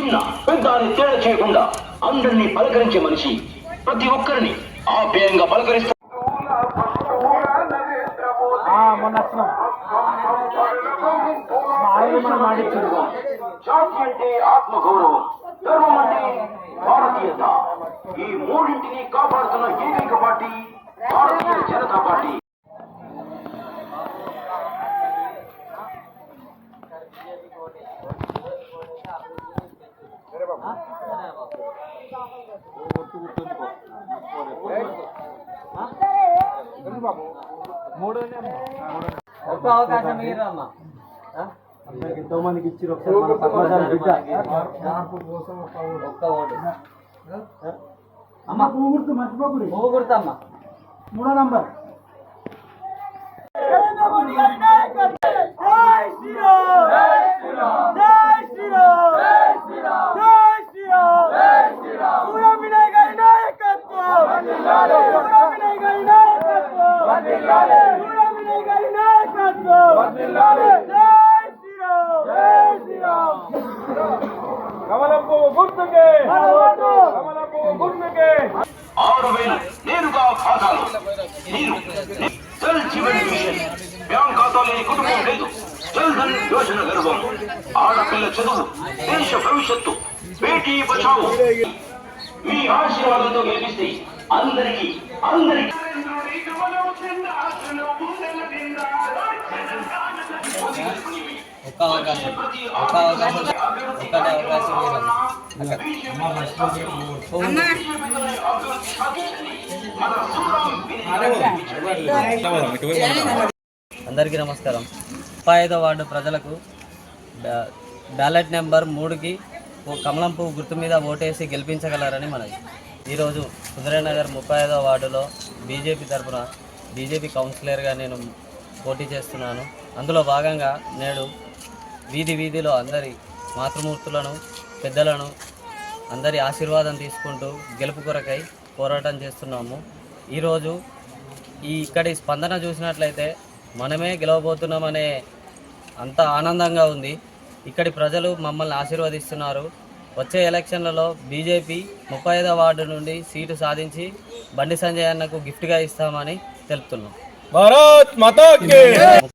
చిన్న పెద్ద అని తేడా చేయకుండా అందరినీ పలకరించే మనిషి ప్రతి ఒక్కరిని ఆప్యాయంగా పలకరిస్తూ మొన్న వచ్చినాం. ఆయన మనం ఆడించింది జాతి అంటే ఆత్మగౌరవం ధర్మం అంటే భారతీయత. ఈ మూడింటిని కాపాడుతున్న ఏకైక పార్టీ ఒక్క అవకాశం మీరమ్మా ఎంతో మందికి ఇచ్చి ఒకసారి మన పద్మశాలి బిడ్డ ఒక్క ఓటు అమ్మ పువ్వు గుర్తు మర్చిపోకురి పువ్వు గుర్తమ్మా మూడో నంబర్. కమలం పువ్వు గుర్తుకే. కమలం పువ్వు గుర్తుకే. ఆరు వేలు నేరుగా ఖాతాలో. మీరు జల్ జీవన్ మిషన్ బ్యాంక్ ఖాతా లేని కుటుంబం లేదు. జల్ ధన్ యోజన గర్వం. ఆడపిల్ల చదువు. దేశ భవిష్యత్తు. బేటీ బచావో. మీ ఆశీర్వాదంతో గెలిపిస్తే అందరికీ అందరికీ. ఒక్క అవకాశం ఒక్క అవకాశం ఒక్కటే అవకాశం మీరమ్మా అందరికీ నమస్కారం. ముప్పై ఐదో వార్డు ప్రజలకు బ్యా- బ్యాలెట్ నెంబర్ మూడుకి ఓ కమలం పువ్వు గుర్తు మీద ఓటేసి గెలిపించగలరని మనది ఈరోజు సుందరనగర్ ముప్పై ఐదో వార్డులో బీజేపీ తరఫున బీజేపీ కౌన్సిలర్గా నేను పోటీ చేస్తున్నాను. అందులో భాగంగా నేడు వీధి వీధిలో అందరి మాతృమూర్తులను పెద్దలను అందరి ఆశీర్వాదం తీసుకుంటూ గెలుపు కొరకై పోరాటం చేస్తున్నాము. ఈరోజు ఈ ఇక్కడి స్పందన చూసినట్లయితే మనమే గెలవబోతున్నామనే అంత ఆనందంగా ఉంది. ఇక్కడి ప్రజలు మమ్మల్ని ఆశీర్వదిస్తున్నారు. వచ్చే ఎలక్షన్లలో బీజేపీ ముప్పై ఐదో వార్డు నుండి సీటు సాధించి బండి సంజయ్ అన్నకు గిఫ్ట్గా ఇస్తామని తెలుపుతున్నాం. భారత్ మాతా